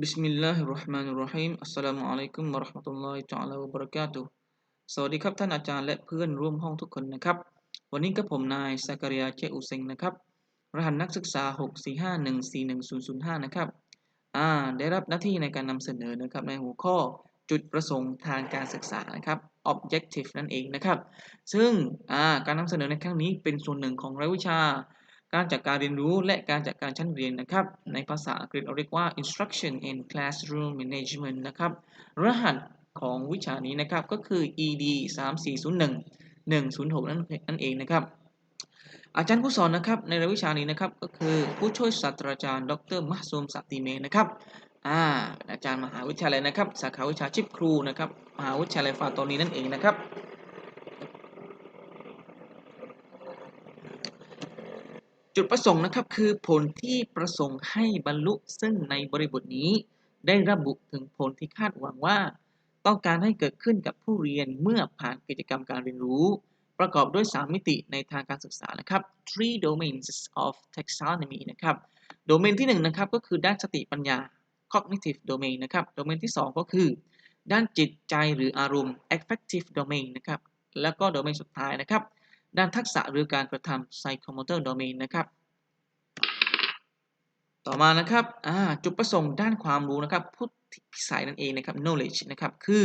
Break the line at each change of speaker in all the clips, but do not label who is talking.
Bismillahirrahmanirrahim Assalamualaikum warahmatullahi taala wabarakatuh สวัสดีครับท่านอาจารย์และเพื่อนร่วมห้องทุกคนนะครับ วันนี้ก็ผมนายซากริยาเชอุเซงนะครับ รหัสนักศึกษา 645141005 นะครับ อ่า ได้รับหน้าที่ในการนำเสนอนะครับ ในหัวข้อจุดประสงค์ทางการศึกษานะครับ objective นั่นเองนะครับ ซึ่ง อ่า การนำเสนอในครั้งนี้เป็นส่วนหนึ่งของรายวิชา การจัดการเรียนรู้และการจัดการชั้นเรียนนะครับ ในภาษาอังกฤษเราเรียกว่า instruction in classroom management นะครับ รหัสของวิชานี้นะครับก็คือ ed 3401 106 นั่นนั่นเองนะครับ อาจารย์ผู้สอนนะครับในรายวิชานี้นะครับก็คือผู้ช่วยศาสตราจารย์ ดรมหซูมสัติเมนะครับอ่าอาจารย์มหาวิทยาลัยนะครับ สาขาวิชาชีพครูนะครับ มหาวิทยาลัยฟาโตนีนั่นเองนะครับ จุดประสงค์นะครับคือผลที่ประสงค์ให้บรรลุซึ่งในบริบทนี้ ได้ระบุถึงผลที่คาดหวังว่า ต้องการให้เกิดขึ้นกับผู้เรียนเมื่อผ่านกิจกรรมการเรียนรู้ ประกอบด้วย 3 มิติในทางการศึกษานะครับ three domains of taxonomy นะครับโดเมนที่1นะครับก็คือด้านสติปัญญา cognitive domain นะครับโดเมนที่ 2 ก็คือ ด้านจิตใจหรืออารมณ์ affective domain นะครับแล้วก็โดเมนสุดท้ายนะครับ ด้านทักษะหรือการกระทำ psychomotor domain นะครับ ต่อมานะครับจุดประสงค์ด้านความรู้นะครับพุทธิพิสัยนั่นเองนะครับ knowledge นะครับคือ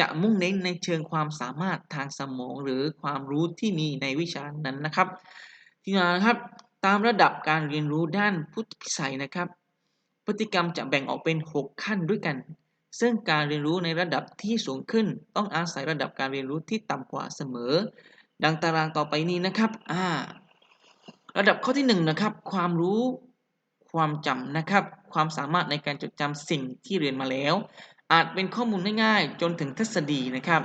จะมุ่งเน้นในเชิงความสามารถทางสมองหรือความรู้ที่มีในวิชานั้นนะครับ ที่มานะครับตามระดับการเรียนรู้ด้านพุทธิพิสัยนะครับ พฤติกรรมจะแบ่งออกเป็น 6 ขั้นด้วยกัน ซึ่งการเรียนรู้ในระดับที่สูงขึ้น ต้องอาศัยระดับการเรียนรู้ที่ต่ำกว่าเสมอ ดังตารางต่อไปนี้นะครับอ่าระดับข้อที่1นนะครับ ความรู้ความจำนะครับ ความสามารถในการจดจำสิ่งที่เรียนมาแล้ว อาจเป็นข้อมูลง่ายๆ จนถึงทฤษฎีนะครับ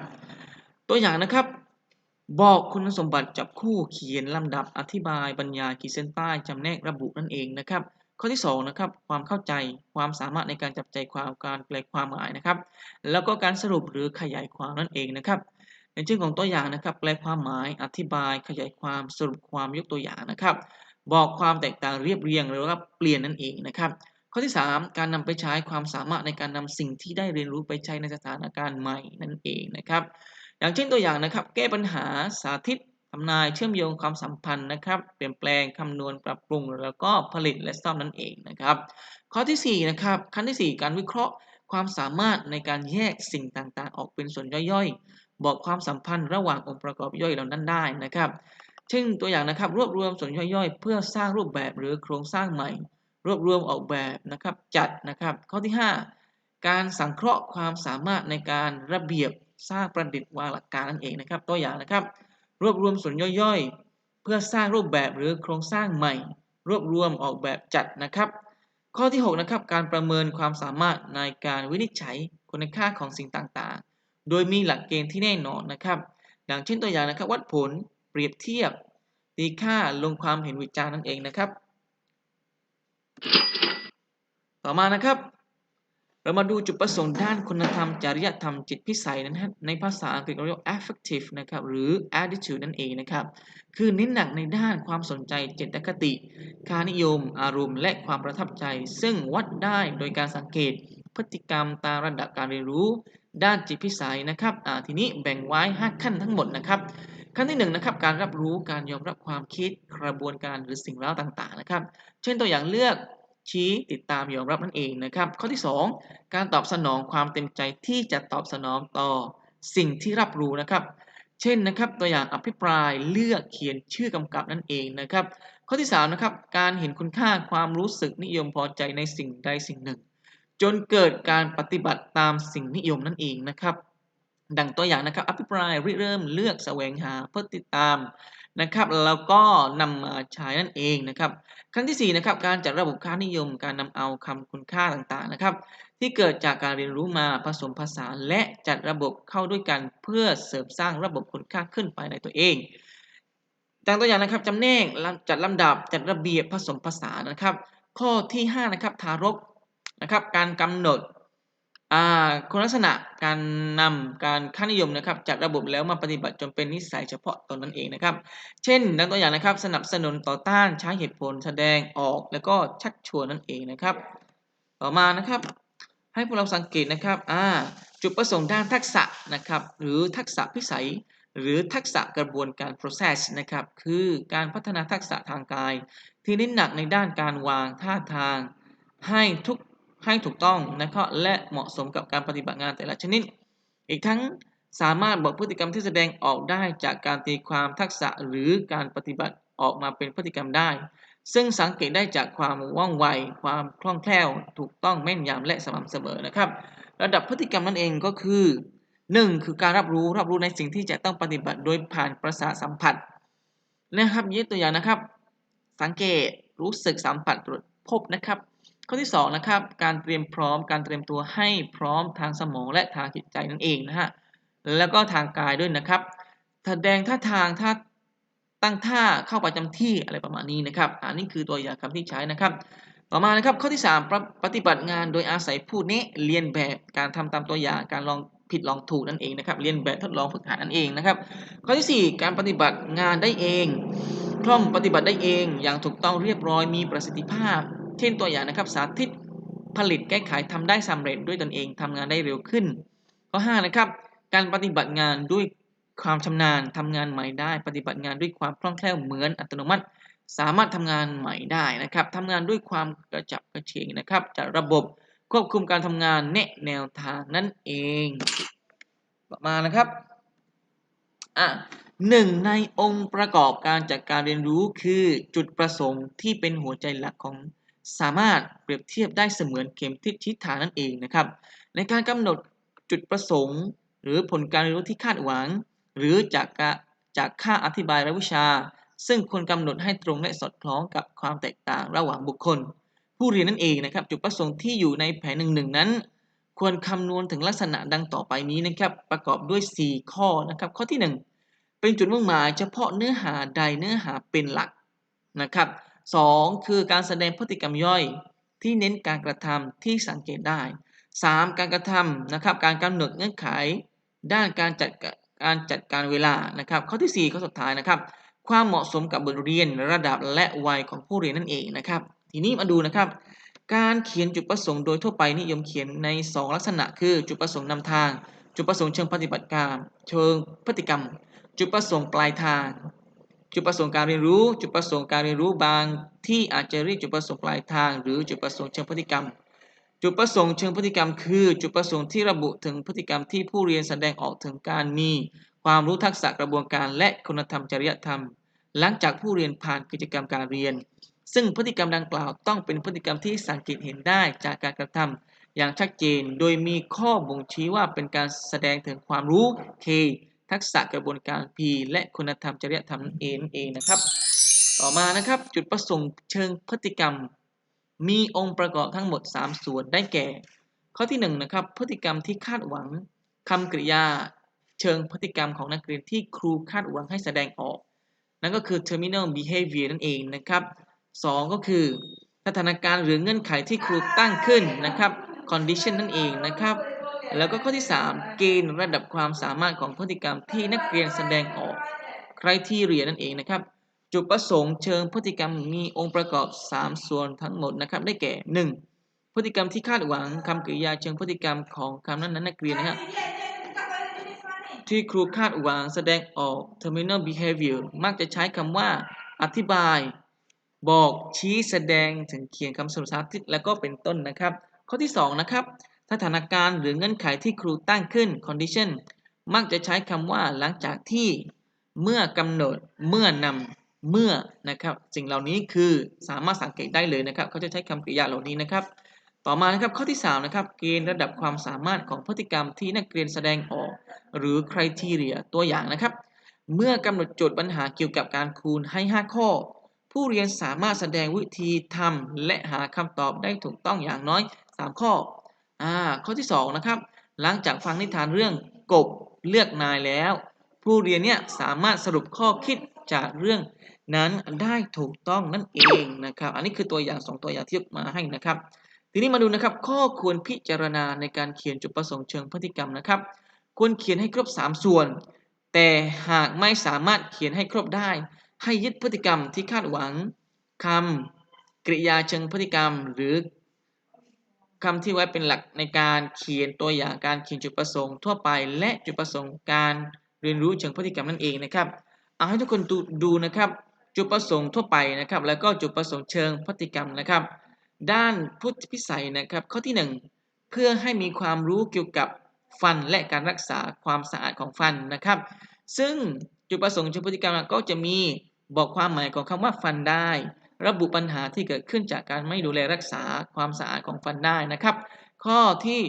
ตัวอย่างนะครับ บอกคุณสมบัติจับคู่เขียนลำดับอธิบายบรรยายขีดเส้นใต้จำแนกระบุนั่นเองนะครับ ข้อที่2นะครับความเข้าใจความสามารถในการจับใจความการแปลความหมายนะครับ แล้วก็การสรุปหรือขยายความนั่นเองนะครับ ในเชิงของตัวอย่างนะครับแปลความหมายอธิบายขยายความสรุปความยกตัวอย่างนะครับ บอกความแตกต่างเรียบเรียงหรือว่าเปลี่ยนนั่นเองนะครับ ข้อที่ 3 การนำไปใช้ความสามารถในการนำสิ่งที่ได้เรียนรู้ไปใช้ในสถานการณ์ใหม่นั่นเองนะครับ อย่างเช่นตัวอย่างนะครับ แก้ปัญหาสาธิตทำนายเชื่อมโยงความสัมพันธ์นะครับ เปลี่ยนแปลงคำนวณปรับปรุงแล้วก็ผลิตและซ่อมนั่นเองนะครับ ข้อที่4นะครับขั้นที่ 4 การวิเคราะห์ความสามารถในการแยกสิ่งต่างๆ ออกเป็นส่วนย่อย บอกความสัมพันธ์ระหว่างองค์ประกอบย่อยเหล่านั้นได้นะครับ เช่นตัวอย่างนะครับ รวบรวมส่วนย่อยๆ เพื่อสร้างรูปแบบหรือโครงสร้างใหม่ รวบรวมออกแบบนะครับจัดนะครับ ข้อที่ 5 การสังเคราะห์ความสามารถในการระเบียบสร้างประดิษฐ์วางหลักการนั่นเองนะครับ ตัวอย่างนะครับ รวบรวมส่วนย่อยๆ เพื่อสร้างรูปแบบหรือโครงสร้างใหม่ รวบรวมออกแบบจัดนะครับ ข้อที่ 6 นะครับ การประเมินความสามารถในการวินิจฉัยคุณค่าของสิ่งต่างๆ โดยมีหลักเกณฑ์ที่แน่นอนนะครับ อย่างเช่นตัวอย่างนะครับ วัดผลเปรียบเทียบตีค่าลงความเห็นวิจารณ์นั่นเองนะครับ ต่อมานะครับ เรามาดูจุดประสงค์ด้านคุณธรรม จริยธรรมจิตพิสัยนั้นในภาษาอังกฤษเราเรียก affective นะครับหรือ attitude นั่นเองนะครับ คือเน้นหนักในด้านความสนใจเจตคติ ค่านิยม อารมณ์ และความประทับใจ ซึ่งวัดได้โดยการสังเกตพฤติกรรมตามระดับการเรียนรู้ ด้านจิตพิสัยนะครับทีนี้แบ่งไว้ 5 ขั้นทั้งหมดนะครับ ขั้นที่1นนะครับการรับรู้การยอมรับความคิดกระบวนการหรือสิ่งเล่าต่างๆนะครับ เช่นตัวอย่างเลือกชี้ติดตามยอมรับนั่นเองนะครับ ข้อที่ 2 การตอบสนองความเต็มใจที่จะตอบสนองต่อสิ่งที่รับรู้นะครับ เช่นนะครับตัวอย่างอภิปรายเลือกเขียนชื่อกำกับนั่นเองนะครับ ข้อที่3นะครับการเห็นคุณค่าความรู้สึกนิยมพอใจในสิ่งใดสิ่งหนึ่ง จนเกิดการปฏิบัติตามสิ่งนิยมนั่นเองนะครับ ดังตัวอย่างนะครับอภิปรายริเริ่มเลือกแสวงหาเพื่อติดตามนะครับแล้วก็นำมาใช้นั่นเองนะครับ ขั้นที่4นะครับการจัดระบบค่านิยมการนำเอาคำคุณค่าต่างๆนะครับ ที่เกิดจากการเรียนรู้มาผสมผสานและจัดระบบเข้าด้วยกันเพื่อเสริมสร้างระบบคุณค่าขึ้นไปในตัวเองดังตัวอย่างนะครับจำแนกจัดลำดับจัดระเบียบผสมผสานนะครับ ข้อที่5นะครับทารก นะครับ การกำหนดคุณลักษณะการนำการค่านิยมนะครับ จากระบบแล้วมาปฏิบัติจนเป็นนิสัยเฉพาะตนนั่นเองนะครับ เช่นดังตัวอย่างนะครับ สนับสนุนต่อต้านใช้เหตุผลแสดงออกแล้วก็ชักชวนนั่นเองนะครับ ต่อมานะครับ ให้พวกเราสังเกตนะครับจุดประสงค์ด้านทักษะนะครับ หรือทักษะพิสัย หรือทักษะกระบวนการ process นะครับ คือการพัฒนาทักษะทางกาย ที่เน้นหนักในด้านการวางท่าทาง ให้ทุก ให้ถูกต้องนะครับและเหมาะสมกับการปฏิบัติงานแต่ละชนิด อีกทั้งสามารถบอกพฤติกรรมที่แสดงออกได้จากการตีความทักษะหรือการปฏิบัติออกมาเป็นพฤติกรรมได้ ซึ่งสังเกตได้จากความว่องไว ความคล่องแคล่ว ถูกต้องแม่นยำและสม่ำเสมอนะครับ ระดับพฤติกรรมนั่นเองก็คือ 1. คือการรับรู้รับรู้ในสิ่งที่จะต้องปฏิบัติโดยผ่านประสาทสัมผัสนะครับยกตัวอย่างนะครับ สังเกตรู้สึกสัมผัสตรวจพบนะครับ ข้อที่2นะครับการเตรียมพร้อมการเตรียมตัวให้พร้อมทางสมองและทางจิตใจนั่นเองนะฮะแล้วก็ทางกายด้วยนะครับแสดงท่าทางท่าตั้งท่าเข้าประจำที่อะไรประมาณนี้นะครับอันนี้คือตัวอย่างคำที่ใช้นะครับ ต่อมานะครับข้อที่ 3ปฏิบัติงานโดยอาศัยผู้นี้เรียนแบบการทำตามตัวอย่างการลองผิดลองถูกนั่นเองนะครับเรียนแบบทดลองฝึกหัดนั่นเองนะครับ ข้อที่ 4 การปฏิบัติงานได้เองคล่องปฏิบัติได้เองอย่างถูกต้องเรียบร้อยมีประสิทธิภาพ เช่นตัวอย่างนะครับสาธิตผลิตแก้ไขทำได้สำเร็จด้วยตนเองทำงานได้เร็วขึ้น ข้อ5นะครับการปฏิบัติงานด้วยความชำนาญทำงานใหม่ได้ ปฏิบัติงานด้วยความคล่องแคล่วเหมือนอัตโนมัติ สามารถทำงานใหม่ได้นะครับทำงานด้วยความกระจับกระเฉงนะครับจัดระบบควบคุมการทำงานแนะแนวทางนั่นเอง ต่อมานะครับอะหนึ่งในองค์ประกอบการจัดการเรียนรู้คือจุดประสงค์ที่เป็นหัวใจหลักของ สามารถเปรียบเทียบได้เสมือนเข็มทิศทิศทางนั่นเองนะครับ ในการกำหนดจุดประสงค์ หรือผลการเรียนรู้ที่คาดหวัง หรือจากจากค่าอธิบายรายวิชา ซึ่งควรกำหนดให้ตรงและสอดคล้องกับความแตกต่างระหว่างบุคคล ผู้เรียนนั่นเองนะครับ จุดประสงค์ที่อยู่ในแผนหนึ่งหนึ่งนั้น ควรคำนวณถึงลักษณะดังต่อไปนี้นะครับ ประกอบด้วย 4 ข้อนะครับ ข้อที่ 1 เป็นจุดมุ่งหมายเฉพาะเนื้อหาใดเนื้อหาเป็นหลักนะครับ 2. คือการแสดงพฤติกรรมย่อยที่เน้นการกระทำที่สังเกตได้ 3. การกระทำนะครับการกำหนดเงื่อนไข ด้านการจัดการจัดการเวลานะครับ ข้อที่ 4 ข้อสุดท้ายนะครับ ความเหมาะสมกับบทเรียนระดับและวัยของผู้เรียนนั่นเองนะครับ ทีนี้มาดูนะครับ การเขียนจุดประสงค์โดยทั่วไปนิยมเขียนใน 2 ลักษณะ คือจุดประสงค์นำทาง จุดประสงค์เชิงปฏิบัติการ เชิงพฤติกรรม จุดประสงค์ปลายทาง จุดประสงค์การเรียนรู้ จุดประสงค์การเรียนรู้บาง ที่อาจจะเรียกจุดประสงค์ปลายทาง หรือจุดประสงค์เชิงพฤติกรรม จุดประสงค์เชิงพฤติกรรม คือจุดประสงค์ที่ระบุถึงพฤติกรรมที่ผู้เรียนแสดงออกถึงการมี ความรู้ทักษะกระบวนการและคุณธรรมจริยธรรม หลังจากผู้เรียนผ่านกิจกรรมการเรียน ซึ่งพฤติกรรมดังกล่าวต้องเป็นพฤติกรรมที่สังเกตเห็นได้จากการกระทำอย่างชัดเจน โดยมีข้อบ่งชี้ว่าเป็นการแสดงถึงความรู้ K ทักษะกระบวนการ P และคุณธรรมจริยธรรมนั่นเองเองนะครับ ต่อมานะครับจุดประสงค์เชิงพฤติกรรม มีองค์ประกอบทั้งหมด 3 ส่วนได้แก่ ข้อที่1นะครับพฤติกรรมที่คาดหวังคำกริยา เชิงพฤติกรรมของนักเรียนที่ครูคาดหวังให้แสดงออก นั่นก็คือ terminal behavior นั่นเองนะครับ 2 ก็คือสถานการณ์หรือเงื่อนไขที่ครูตั้งขึ้นนะครับ condition นั่นเองนะครับ แล้วก็ข้อที่ 3 เกณฑ์ระดับความสามารถของพฤติกรรมที่นักเรียนแสดงออก criteria นั่นเองนะครับ จุดประสงค์เชิงพฤติกรรมมีองค์ประกอบ 3 ส่วนทั้งหมดนะครับ ได้แก่ 1. พฤติกรรมที่คาดหวังคำกริยาเชิงพฤติกรรมของคำนั้นนั้นนักเรียนนะครับที่ครูคาดหวังแสดงออก terminal behavior มักจะใช้คำว่า อธิบาย บอกชี้แสดงถึงเขียนคำสรุปสาธิตแล้วก็เป็นต้นนะครับ ข้อที่ 2 นะครับ สถานการณ์หรือเงื่อนไขที่ครูตั้งขึ้น condition มักจะใช้คำว่าหลังจากที่ เมื่อกำหนด เมื่อนำเมื่อนะครับ สิ่งเหล่านี้คือสามารถสังเกตได้เลยนะครับ เขาจะใช้คำกริยาเหล่านี้นะครับ ต่อมานะครับข้อที่3นะครับเกณฑ์ระดับความสามารถของพฤติกรรมที่นักเรียนแสดงออก หรือ criteria ตัวอย่างนะครับ เมื่อกำหนดโจทย์ปัญหาเกี่ยวกับการคูณให้ 5 ข้อ ผู้เรียนสามารถแสดงวิธีทำและหาคำตอบได้ถูกต้องอย่างน้อย 3 ข้อ อ่าข้อที่2นะครับหลังจากฟังนิทานเรื่องกบเลือกนายแล้ว ผู้เรียนเนี่ยสามารถสรุปข้อคิดจากเรื่องนั้นได้ถูกต้องนั่นเองนะครับ อันนี้คือตัวอย่าง 2 ตัวอย่างที่ยกมาให้นะครับ ทีนี้มาดูนะครับ ข้อควรพิจารณาในการเขียนจุดประสงค์เชิงพฤติกรรมนะครับ ควรเขียนให้ครบ 3 ส่วน แต่หากไม่สามารถเขียนให้ครบได้ ให้ยึดพฤติกรรมที่คาดหวังคำกริยาเชิงพฤติกรรม หรือ คำที่ไว้เป็นหลักในการเขียนตัวอย่างการเขียนจุดประสงค์ทั่วไป และจุดประสงค์การเรียนรู้เชิงพฤติกรรมนั่นเองนะครับเอาให้ทุกคนดูดูนะครับ จุดประสงค์ทั่วไปนะครับ แล้วก็จุดประสงค์เชิงพฤติกรรมนะครับ ด้านพุทธพิสัยนะครับ ข้อที่ 1 เพื่อให้มีความรู้เกี่ยวกับฟันและการรักษาความสะอาดของฟันนะครับ ซึ่งจุดประสงค์เชิงพฤติกรรมก็จะมีบอกความหมายของคำว่าฟันได้ ระบุปัญหาที่เกิดขึ้นจากการไม่ดูแลรักษาความสะอาดของฟันได้นะครับ ข้อที่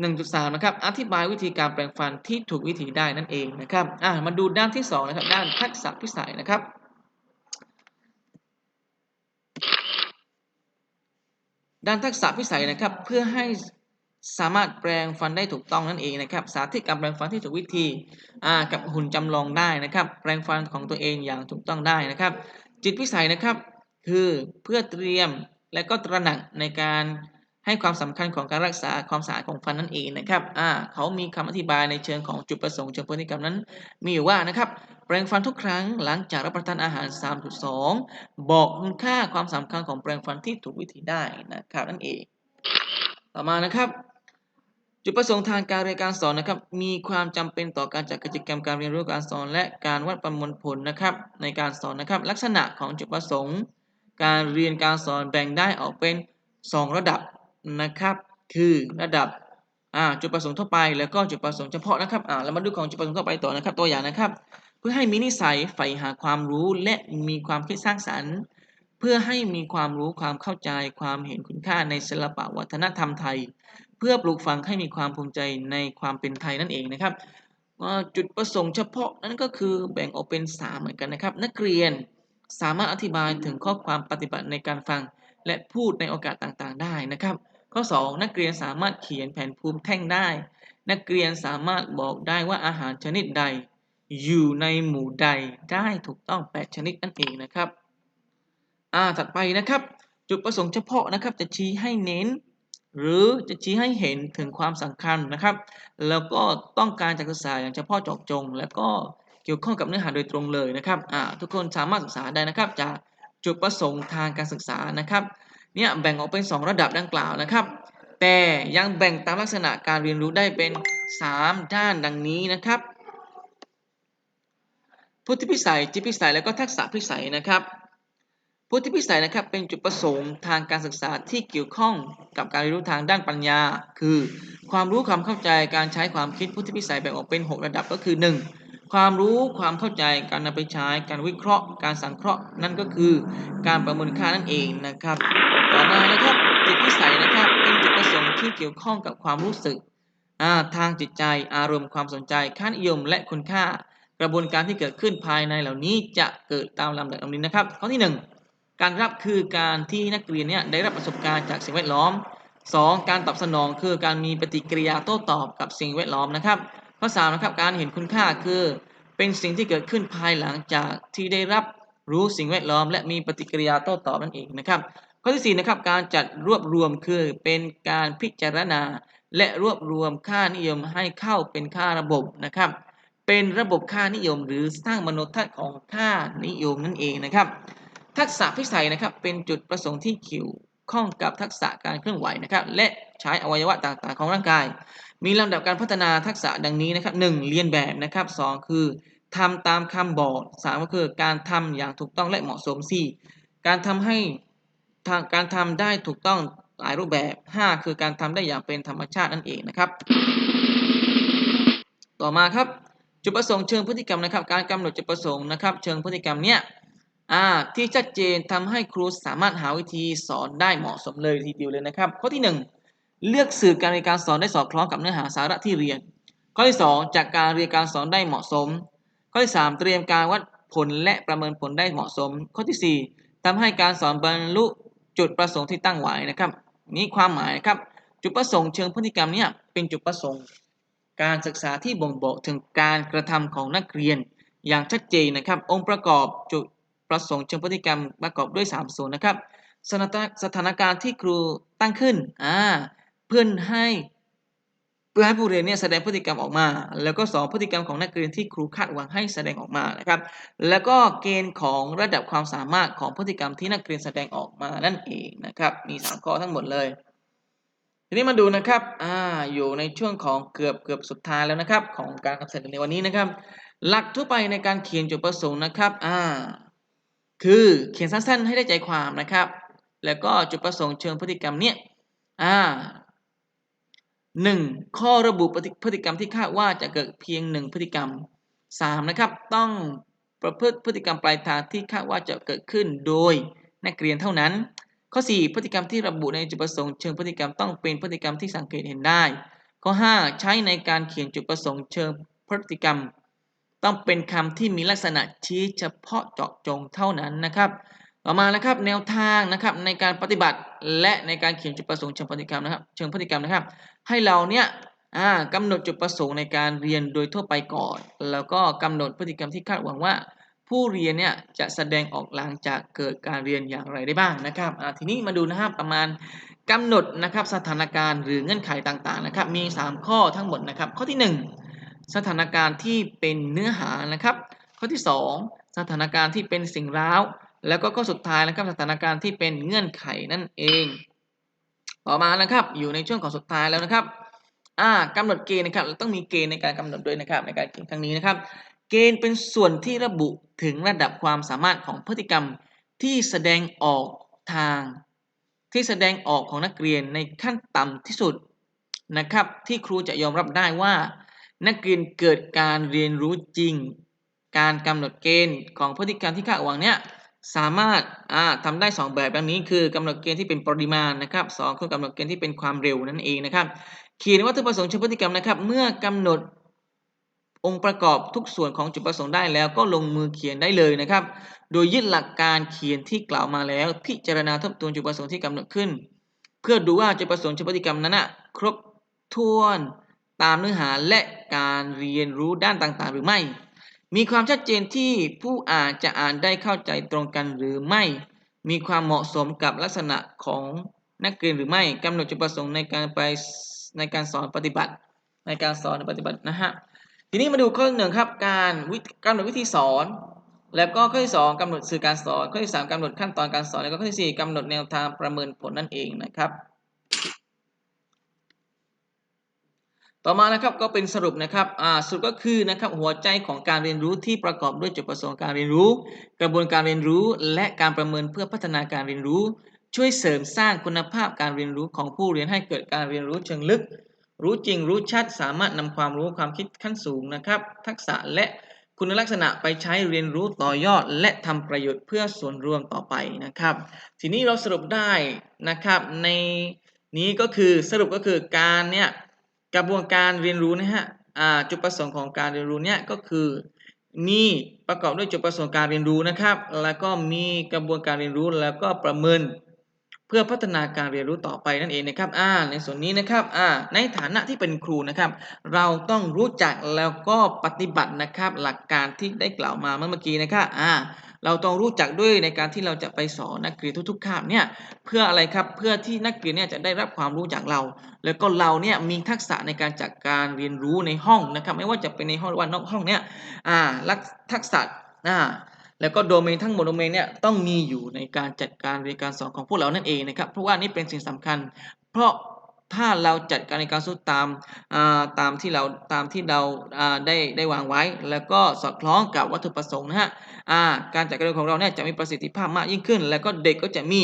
1.3 นะครับ อธิบายวิธีการแปรงฟันที่ถูกวิธีได้นั่นเองนะครับมาดูด้านที่ 2 นะครับ ด้านทักษะพิสัยนะครับด้านทักษะพิสัยนะครับเพื่อให้สามารถแปลงฟันได้ถูกต้องนั่นเองนะครับ สาธิตการแปลงฟันที่ถูกวิธีกับหุ่นจำลองได้นะครับ แปลงฟันของตัวเองอย่างถูกต้องได้นะครับ จิตพิสัยนะครับ คือเพื่อเตรียมและก็ตระหนักในการให้ความสำคัญของการรักษาความสะอาดของฟันนั่นเองนะครับ อ่า เขามีคำอธิบายในเชิงของจุดประสงค์เชิงพฤติกรรมนั้น มีอยู่ว่านะครับ แปรงฟันทุกครั้งหลังจากรับประทานอาหาร 3.2 บอกคุณค่าความสำคัญของแปรงฟันที่ถูกวิธีได้นะครับนั่นเอง ต่อมานะครับ จุดประสงค์ทางการเรียนการสอนนะครับ มีความจำเป็นต่อการจัดกิจกรรมการเรียนรู้การสอน และการวัดประมวลผลนะครับ ในการสอนนะครับ ลักษณะของจุดประสงค์ การเรียนการสอนแบ่งได้ออกเป็น 2 ระดับนะครับ คือระดับจุดประสงค์ทั่วไป แล้วก็จุดประสงค์เฉพาะนะครับเรามาดูของจุดประสงค์ทั่วไปต่อนะครับ ตัวอย่างนะครับ เพื่อให้มีนิสัยใฝ่หาความรู้และมีความคิดสร้างสรรค์ เพื่อให้มีความรู้ความเข้าใจความเห็นคุณค่าในศิลปวัฒนธรรมไทย เพื่อปลูกฝังให้มีความภูมิใจในความเป็นไทยนั่นเองนะครับจุดประสงค์เฉพาะนั้นก็คือแบ่งออกเป็น 3 เหมือนกันนะครับ นักเรียนสามารถอธิบายถึงข้อความปฏิบัติในการฟัง และพูดในโอกาสต่างๆ ได้นะครับ ข้อ 2 นักเรียนสามารถเขียนแผนภูมิแท่งได้ นักเรียนสามารถบอกได้ว่าอาหารชนิดใด อยู่ในหมู่ใดได้ถูกต้อง 8 ชนิดนั่นเองนะครับ อ่าถัดไปนะครับ จุดประสงค์เฉพาะนะครับ จะชี้ให้เน้น หรือจะชี้ให้เห็นถึงความสำคัญนะครับ แล้วก็ต้องการจะศึกษาอย่างเฉพาะเจาะจง และก็เกี่ยวข้องกับเนื้อหาโดยตรงเลยนะครับอ่าทุกคนสามารถศึกษาได้นะครับ จากจุดประสงค์ทางการศึกษานะครับเนี่ยแบ่งออกเป็น 2 ระดับดังกล่าวนะครับ แต่ยังแบ่งตามลักษณะการเรียนรู้ได้เป็น 3 ด้านดังนี้นะครับพุทธิพิสัยจิตพิสัย และก็ทักษะพิสัยนะครับ พุทธิพิสัยนะครับเป็นจุดประสงค์ทางการศึกษาที่เกี่ยวข้องกับการเรียนรู้ทางด้านปัญญา คือ ความรู้ความเข้าใจการใช้ความคิดพุทธิพิสัยแบ่งออกเป็น 6 ระดับก็คือ 1. ความรู้ความเข้าใจการนำไปใช้การวิเคราะห์ การสังเคราะห์นั่นก็คือ การประเมินค่านั่นเองนะครับต่อมานะครับจิตวิสัยนะครับเป็นจุดประสงค์ที่เกี่ยวข้องกับความรู้สึกทางจิตใจอารมณ์ความสนใจค่านิยมและคุณค่า กระบวนการที่เกิดขึ้นภายในเหล่านี้จะเกิดตามลำดับนี้นะครับ ข้อที่ 1 การรับคือการที่นักเรียนเนี่ยได้รับประสบการณ์จากสิ่งแวดล้อม 2. การตอบสนองคือการมีปฏิกิริยาโต้ตอบกับสิ่งแวดล้อมนะครับ ข้อ3นะครับการเห็นคุณค่าคือ เป็นสิ่งที่เกิดขึ้นภายหลังจากที่ได้รับรู้สิ่งแวดล้อม และมีปฏิกิริยาโต้ตอบนั่นเองนะครับ ข้อที่4นะครับการจัดรวบรวมคือเป็นการพิจารณา และรวบรวมค่านิยมให้เข้าเป็นค่าระบบนะครับ เป็นระบบค่านิยมหรือสร้างมโนทัศน์ของค่านิยมนั่นเองนะครับ ทักษะพิสัยนะครับเป็นจุดประสงค์ที่เกี่ยวข้องกับทักษะการเคลื่อนไหวนะครับ และใช้อวัยวะต่างๆ ของร่างกาย มีลำดับการพัฒนาทักษะดังนี้นะครับ 1. เรียนแบบนะครับ 2 คือทำตามคำบอก 3 ก็คือการทำอย่างถูกต้องและเหมาะสม 4. การทำให้การทำได้ถูกต้องหลายรูปแบบ 5 คือการทำได้อย่างเป็นธรรมชาตินั่นเองนะครับ ต่อมาครับจุดประสงค์เชิงพฤติกรรมนะครับ การกำหนดจุดประสงค์นะครับ เชิงพฤติกรรมเนี้ย ที่ชัดเจนทำให้ครูสามารถหาวิธีสอนได้เหมาะสมเลยทีเดียวเลยนะครับ ข้อที่ 1 เลือกสื่อการเรียนการสอนได้สอดคล้องกับเนื้อหาสาระที่เรียน ข้อที่ 2 จากการเรียนการสอนได้เหมาะสม ข้อที่ 3 เตรียมการวัดผลและประเมินผลได้เหมาะสม ข้อที่ 4ทำให้การสอนบรรลุจุดประสงค์ที่ตั้งไว้นะครับ นี่ความหมายครับ จุดประสงค์เชิงพฤติกรรมเนี่ยเป็นจุดประสงค์ การศึกษาที่บ่งบอกถึงการกระทำของนักเรียน อย่างชัดเจนนะครับ องค์ประกอบจุด ประสงค์เชิงพฤติกรรมประกอบด้วย 3 ส่วนนะครับสถานการณ์ที่ครูตั้งขึ้นอ่าเพื่อให้เพื่อให้ผู้เรียนเนี่ยแสดงพฤติกรรมออกมา แล้วก็ 2 พฤติกรรมของนักเรียนที่ครูคาดหวังให้แสดงออกมานะครับ แล้วก็เกณฑ์ของระดับความสามารถของพฤติกรรมที่นักเรียนแสดงออกมานั่นเองนะครับ มี 3 ข้อทั้งหมดเลยทีนี้มาดูนะครับ อ่า อยู่ในช่วงของเกือบเกือบสุดท้ายแล้วนะครับ ของการทำเสร็จในวันนี้นะครับ หลักทั่วไปในการเขียนจุดประสงค์นะครับ อ่า คือเขียนสั้นๆ ให้ได้ใจความนะครับ แล้วก็จุดประสงค์เชิงพฤติกรรมเนี่ยอ่าหนึ่งข้อระบุพฤติกรรมที่คาดว่าจะเกิดเพียงหนึ่งพฤติกรรมสามนะครับ ต้องประพฤติพฤติกรรมปลายทางที่คาดว่าจะเกิดขึ้นโดยนักเรียนเท่านั้น ข้อ 4 พฤติกรรมที่ระบุในจุดประสงค์เชิงพฤติกรรมต้องเป็นพฤติกรรมที่สังเกตเห็นได้ ข้อ 5 ใช้ในการเขียนจุดประสงค์เชิงพฤติกรรม ต้องเป็นคำที่มีลักษณะชี้เฉพาะเจาะจงเท่านั้นนะครับ ต่อมานะครับแนวทางนะครับในการปฏิบัติและในการเขียนจุดประสงค์เชิงพฤติกรรมนะครับ เชิงพฤติกรรมนะครับ ให้เราเนี่ยกำหนดจุดประสงค์ในการเรียนโดยทั่วไปก่อน แล้วก็กำหนดพฤติกรรมที่คาดหวังว่า ผู้เรียนเนี่ยจะแสดงออกหลังจากเกิดการเรียนอย่างไรได้บ้างนะครับทีนี้มาดูนะครับประมาณกำหนดนะครับสถานการณ์หรือเงื่อนไขต่างๆนะครับ มี 3 ข้อทั้งหมดนะครับ ข้อที่ 1 สถานการณ์ที่เป็นเนื้อหานะครับ ข้อที่ 2 สถานการณ์ที่เป็นสิ่งร้าว แล้วก็ข้อสุดท้ายนะครับสถานการณ์ที่เป็นเงื่อนไขนั่นเอง ต่อมานะครับอยู่ในช่วงของสุดท้ายแล้วนะครับอ่ากำหนดเกณฑ์นะครับเราต้องมีเกณฑ์ในการกำหนดด้วยนะครับในการเขียนครั้งนี้นะครับ เกณฑ์เป็นส่วนที่ระบุถึงระดับความสามารถของพฤติกรรมที่แสดงออกทาง ที่แสดงออกของนักเรียนในขั้นต่ำที่สุดนะครับ ที่ครูจะยอมรับได้ว่า นักเรียนเกิดการเรียนรู้จริง การกำหนดเกณฑ์ของพฤติกรรมที่คาดหวังเนี้ยสามารถทำได้ 2 แบบดังนี้คือกำหนดเกณฑ์ที่เป็นปริมาณนะครับสคือกำหนดเกณฑ์ที่เป็นความเร็วนั่นเองนะครับเขียนวัตถุประสงค์เชิงพฤติกรรมนะครับ เมื่อกำหนดองค์ประกอบทุกส่วนของจุดประสงค์ได้แล้วก็ลงมือเขียนได้เลยนะครับ โดยยึดหลักการเขียนที่กล่าวมาแล้ว พิจารณาทบทวนจุดประสงค์ที่กำหนดขึ้น เพื่อดูว่าจุดประสงค์เชิงพฤติกรรมนั้นนะครบถ้วน ตามเนื้อหาและการเรียนรู้ด้านต่างๆ หรือไม่ มีความชัดเจนที่ผู้อ่านจะอ่านได้เข้าใจตรงกันหรือไม่ มีความเหมาะสมกับลักษณะของนักเรียนหรือไม่กำหนดจุดประสงค์ในการไปในการสอนปฏิบัติ ในการสอนปฏิบัตินะฮะทีนี้มาดูข้อหนึ่งครับการกำหนดวิธีสอน แล้วก็ข้อที่สองกำหนดสื่อการสอนข้อที่สามกำหนดขั้นตอนการสอนแล้วก็ข้อที่สี่กำหนดแนวทางประเมินผลนั่นเองนะครับ ต่อมานะครับก็เป็นสรุปนะครับสรุปก็คือนะครับหัวใจของการเรียนรู้ที่ประกอบด้วยจุดประสงค์การเรียนรู้ กระบวนการเรียนรู้ และการประเมินเพื่อพัฒนาการเรียนรู้ ช่วยเสริมสร้างคุณภาพการเรียนรู้ของผู้เรียนให้เกิดการเรียนรู้เชิงลึก รู้จริงรู้ชัด สามารถนำความรู้ความคิดขั้นสูงนะครับ ทักษะและคุณลักษณะไปใช้เรียนรู้ต่อยอด และทำประโยชน์เพื่อส่วนรวมต่อไปนะครับ ทีนี้เราสรุปได้นะครับในนี้ก็คือสรุปก็คือการเนี่ย กระบวนการเรียนรู้นะฮะจุดประสงค์ของการเรียนรู้เนี่ยก็คือมีประกอบด้วยจุดประสงค์การเรียนรู้นะครับ แล้วก็มีกระบวนการเรียนรู้แล้วก็ประเมิน เพื่อพัฒนาการเรียนรู้ต่อไปนั่นเองนะครับอ่าในส่วนนี้นะครับอ่าในฐานะที่เป็นครูนะครับ เราต้องรู้จักแล้วก็ปฏิบัตินะครับ หลักการที่ได้กล่าวมาเมื่อกี้นะครับอ่า เราต้องรู้จักด้วยในการที่เราจะไปสอนนักเรียนทุกๆคาบเนี่ยเพื่ออะไรครับเพื่อที่นักเรียนเนี่ยจะได้รับความรู้จากเรา แล้วก็เราเนี่ยมีทักษะในการจัดการเรียนรู้ในห้องนะครับ ไม่ว่าจะเป็นในห้องหรือว่านอกห้องเนี่ยอ่าทักษะอ่าแล้วก็โดเมนทั้งหมดโดเมนเนี่ยต้องมีอยู่ในการจัดการเรียนการสอนของพวกเรานั่นเองนะครับเพราะว่านี่เป็นสิ่งสำคัญ เพราะ ถ้าเราจัดการในการสู้ตามตามที่เราตามที่เราได้ได้วางไว้ แล้วก็สอดคล้องกับวัตถุประสงค์นะฮะการจัดการของเราเนี่ยจะมีประสิทธิภาพมากยิ่งขึ้น แล้วก็เด็กก็จะมี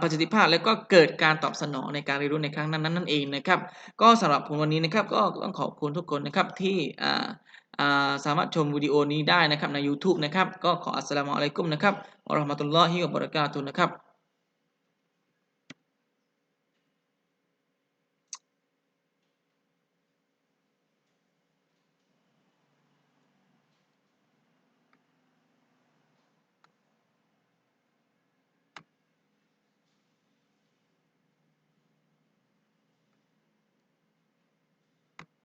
ประสิทธิภาพแล้วก็เกิดการตอบสนองในการเรียนรู้ในครั้งนั้นนั่นเองนะครับ ก็สำหรับผมวันนี้นะครับก็ต้องขอบคุณทุกคนนะครับที่สามารถชมวิดีโอนี้ได้นะครับใน YouTube นะครับ ก็ขออัสสลามุอะลัยกุมนะครับอัลลอฮฺมะตุลลอฮิวะบะเราะกาตุนะครับ